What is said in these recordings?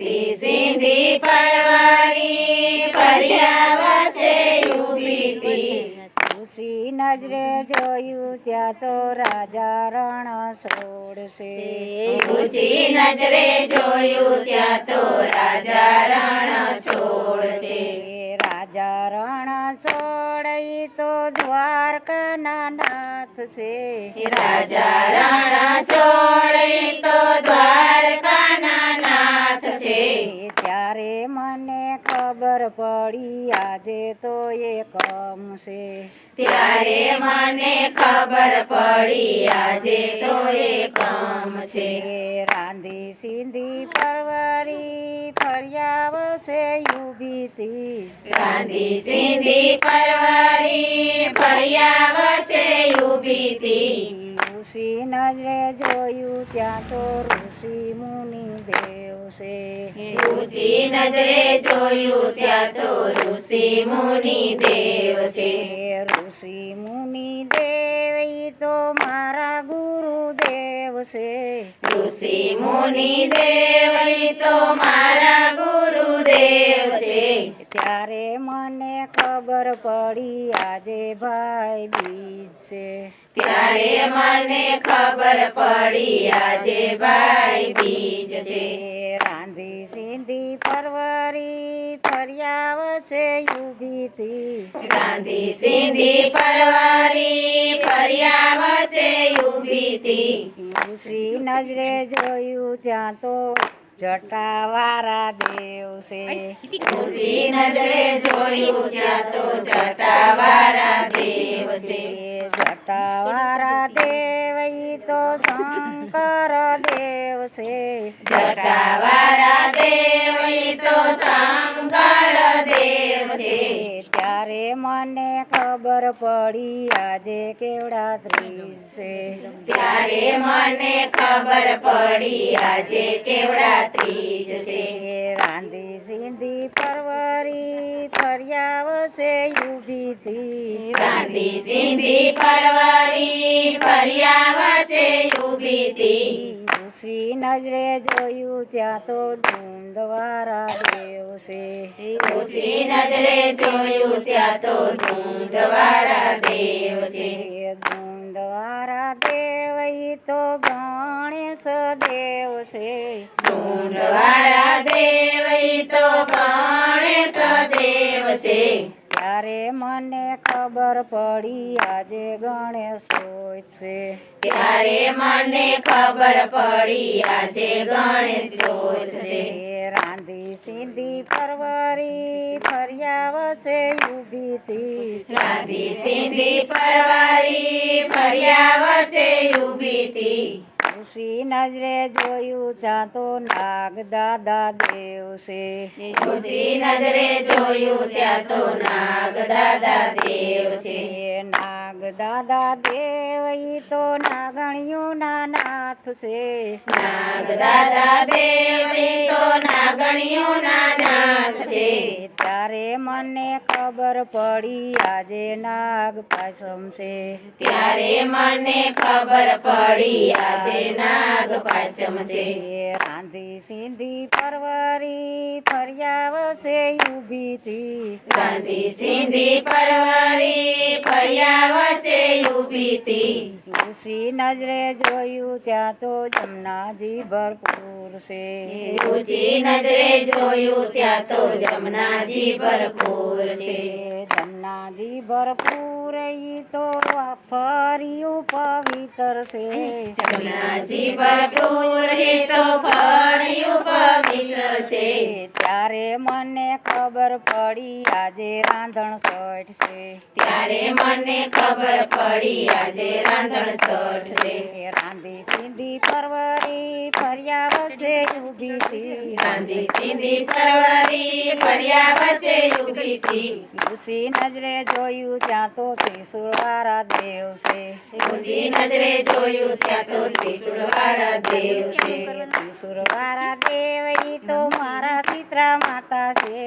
રાંધી સિંધી પરવારી તુલસી નજરે જોયું ત્યાં તો રાજા રણ છોડશે ઊંચી નજરે જોયું ત્યાં તો રાજા રણ છોડશે રાજા રણ છોડઈ તો દ્વારકાના નાથ છે રાજા પડી આજે તો એ કમ છે. ત્યારે મને ખબર પડી આજે તો એ કમ છે. રાંધી સિંધી પરવરી ફરિયાવશે ઊભી રાંધી સિંધી પરવારી ફરિયાવશે યુભીતી ઋષિ નજરે જોયું ત્યાં તો ઋષિ મુનિ દેવ છે ઊંચી નજરે જોયું ત્યાં તો ઋષિ મુનિ દેવ છે ઋષિ મુનિ દેવ તો મારા ગુરુદેવ છે ઋષિ મુનિ દેવ તો મારા ગુરુદેવ છે. ત્યારે મને ખબર પડી આજે ભાઈ બીજ છે. ત્યારે મને ખબર પડી આજે ભાઈ બીજ છે. રાંધી સિંધી પરવરી ફર્યા છે તી ગાંધી સિંધી પરવારી ફર્યા છે તી ઋષિ નજરે જોયું ત્યાં તો જટાવાળા દેવ છે ઊંચી નજરે જોયું ત્યાં તો જટાવારા દેવ છે જટાવારા દેવ ઈ તો શંકર દેવ છે જટાવારા દેવ ઈ તો શંકર દેવ છે ત્યારે મને ખબર પડી આજે કેવડા ત્રીજ છે ત્યારે મને ખબર પડી આજે કેવડા ત્રીજ છે રાંધી સિંધી પરવરી ફરિયાવશે છે તી ગાંધી સિંધી પરવરી ફર્યા વચ્ચે ઊભી તી ઋષિ નજરે જોયું ત્યાં તો ધૂંધવાળા દેવ છે શ્રી નજરે જોયું ત્યાં તો ઝુંડવાળા દેવ છે એ ધૂંધવાળા દેવ ઈ તો ગણેશ દેવ છે ઝુંડવાળા દેવ ઈ તો ગણેશ દેવ છે ત્યારે મને ખબર પડી આજે ગણેશ હોય છે. ત્યારે મને ખબર પડી આજે ગણેશ હોય છે. રાંધી સિંધી પરવારી ફર્યા છે ઊભી થી રાધી સિંધી પરવારી ફર્યા છે ઊભી તી. ઋષિ નજરે જોયું ત્યાં તો નાગ દાદા દેવ છે ઊંચી નજરે જોયું ત્યાં તો નાગ દાદા દેવ છે એ નાગ દાદા દેવ ઈ તો નાગણિયુંના નાથ છે. નાગ દાદા દેવ ઈ તો ના નાથ છે. ત્યારે મને ખબર પડી આજે નાગ પાસમ છે. ત્યારે મને ખબર પડી આજે નાગ પાંચમ છે. ગાંધી રાંધી સિંધી પરવારી ફરિયાવશે ઊભી તી ગાંધી સિંધી પરવારી ફરિયાવશે ઋષિ નજરે જોયું ત્યાં તો જમનાજી ભરપૂર છે. ઋષિ નજરે જોયું ત્યાં તો જમનાજી ભરપૂર છે. જમનાજી ભરપૂર ઈ તો ફર્યું પવિત્ર છે. જમનાજી ભરપૂર એ તો ત્યારે મને ખબર પડી આજે રાંધણ છઠ ત્યારે મને ખબર પડી આજે રાંધણ છઠ રાંધી સિંધી પરવરી ફર્યા વચ્ચે ઊભી હતી. રાંધી સિંધી પરવરી ફર્યા વચ્ચે ઊભી હતી. ઋષિ નજરે જોયું ત્યાં તો ત્રિશુળવાળા દેવ છે. ઊંચી નજરે જોયું ત્યાં તો ત્રિશુળવાળા દેવ છે. ત્રિશુળવાળા દેવ તો મારા માતા છે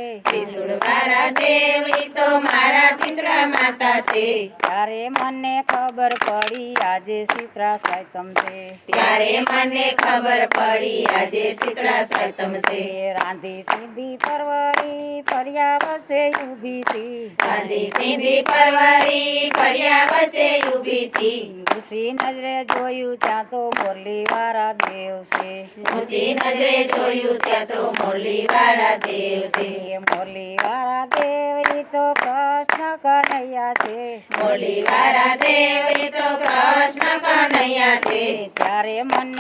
દેવ તો મારા શીતળા માતા છે ત્યારે મને ખબર પડી આજે શીતળા સાયતમ છે. ત્યારે મને ખબર પડી આજે શીતળા સાયતમ છે. રાંધી સીધી પરવરી ફર્યા વસે ઊભી થી રાંધી સીધી પરવારી ફર્યા વચ્ચે ઊભી હતી. ઊંચી નજરે જોયું ત્યાં તો મુરલી વાળા દેવ છે ઊંચી નજરે જોયું ત્યાં તો મોરલી વાળા દેવ છે મુરલી વાળા દેવ ઈ તો કૃષ્ણ કનૈયા છે. મોરલી વાળા દેવ તો કૃષ્ણ કનૈયા છે. ત્યારે મને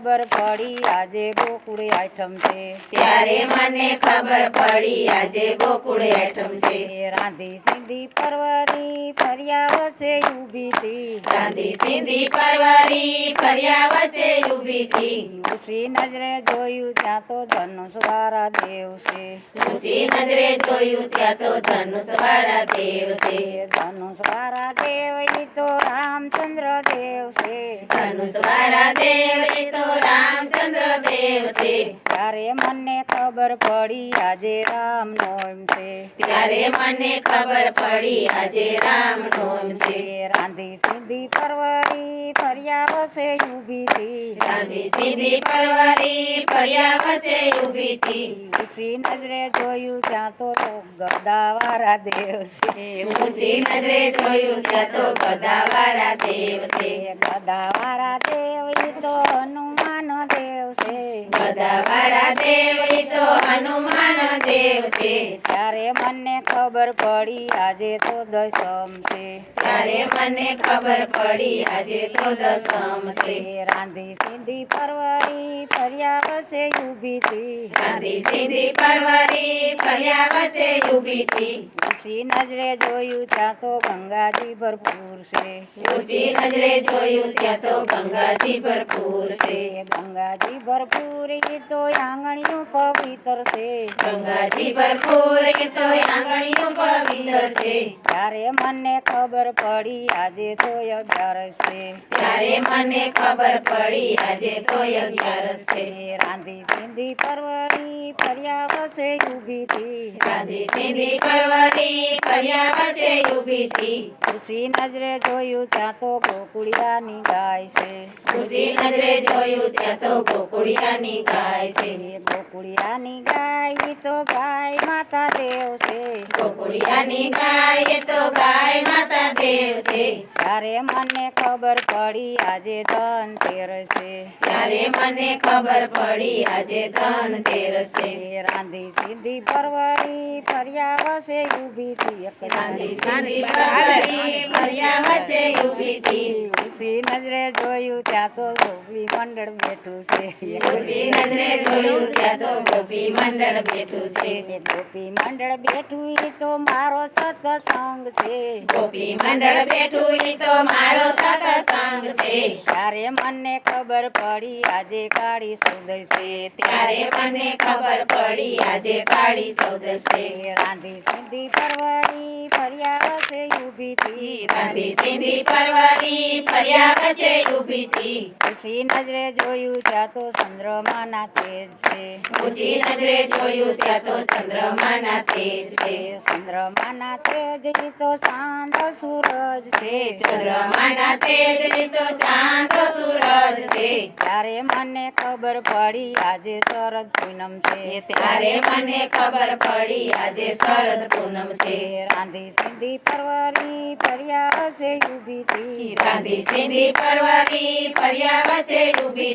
ખબર પડી આજે ગોકુળે આઈટમ છે. ત્યારે મને ખબર પડી આજે ગોકુળે આઠમ છે. રાંધી સિંધી પરવરી ફર્યા વચ્ચે ઊભી હતી રાંધી સિંધી પરવારી ફર્યા વચ્ચે ઊભી હતી ઊંચી નજરે જોયું ત્યાં તો ધનુષ વાળા દેવ છે. ઊંચી નજરે જોયું ત્યાં તો ધનુષ વાળા દેવ છે. ધનુષ વાળા દેવ તો રામચંદ્ર દેવ છે. ધનુષ વાળા દેવ એ તો રામચંદ્ર દેવ છે ત્યારે મને ખબર પડી આજે રામ નોમ છે. ત્યારે મને ખબર પડી આજે રામ નોમ છે રાંધી સીધી પરવરી ફર્યા વસે ઊભી થી રાંધી સીધી પરવારી ફર્યા વસે ઊભી થી ઊંચી નજરે જોયું ત્યાં તો ગદા ગદાવાળા દેવ છે ઊંચી નજરે જોયું ત્યાં તો ગદાવાળા દેવ છે એ ગદાવાળા દેવ તો હનુમાન દેવ છે ગદાવાળા દેવ તો હનુમાન દેવ છે ત્યારે મને ખબર પડી આજે તો દસમ છે. ત્યારે મને ખબર પડી આજે તો દસમ છે. રાંધી સીધી પરવારી ફર્યા વચ્ચે ઊભી થી રાંધી સિંધી પરવારી ફર્યા વચ્ચે ઊભી થી ઊંચી નજરે જોયું ત્યાં તો ગંગાજી ભરપૂર છે. ઊંચી નજરે જોયું ત્યાં તો ગંગાજી ભરપૂર છે. ગંગાજી ભરપૂર તો આંગણિયું પવિત્ર છે. ગંગાજી ભરપૂર તો આંગણીયું પવિત્ર છે. ત્યારે મને ખબર પડી આજે તો અગિયાર છે. ત્યારે મને ખબર પડી આજે તો અગિયાર છે. રાંધી સિંધી પરવરી ફર્યા વસે ઊભી થી રાંધી સિંધી પરવરી ફર્યા વસે ઊભી થી ખુશી નજરે જોયું ત્યાં તો ગોકુળિયાની ગાય છે. ખુશી નજરે જોયું ત્યાં તો ગોકુળિયાની ગાય છે. ગોકુળિયાની ગાય ઈ તો ગાય માતા દેવ છે. ગોકુળિયાની ગાય એ તો ગાય માતા દેવ છે. ત્યારે મને ખબર પડી આજે ધનતેરસ છે. ત્યારે મને ખબર પડી આજે ધનતેરસ છે. રાંધી સીધી પરવરી ફર્યા વસે ઊભી થી એક ગાંધી સિંધી પરવારી ફર્યા વચ્ચે ઊભી થી નજરે જોયું ત્યાં તો ગોપી મંડળ બેઠું છે. ઊંચી નજરે જોયું ત્યાં તો ગોપી મંડળ બેઠું છે. ગોપી મંડળ બેઠું ઈ તો મારો સત્સંગ છે. ગોપી મંડળ બેઠું ઈ તો મારો સત્સંગ છે. ત્યારે મને ખબર પડી આજે કાળી સુંદર છે ત્યારે મને ખબર પડી આજે કાળી ચૌદશ છે રાંધી સિંધી પરવારી ફર્યા વસે ઊભી થી રાંધી સિંધી પરવારી ફર્યા વચ્ચે ઊભી થી ખુશી નજરે જોયું ત્યાં તો ચંદ્રમાના તેજ છે. ઊંચી નજરે જોયું ત્યાં તો ચંદ્રમાના તેજ છે. ચંદ્રમાના તેજ તો ચાંદ સૂરજ છે. ચંદ્રમાના તેજ તો ચાંદ સૂરજ છે. ત્યારે મને ખબર પડી આજે શરદ પૂનમ છે. ત્યારે મને ખબર પડી આજે શરદ પૂનમ છે. રાંધી સિંધી પરવારી ફર્યા છે ઊભી થી રાંધી સિંધી પરવારી ફર્યા વચ્ચે ઊભી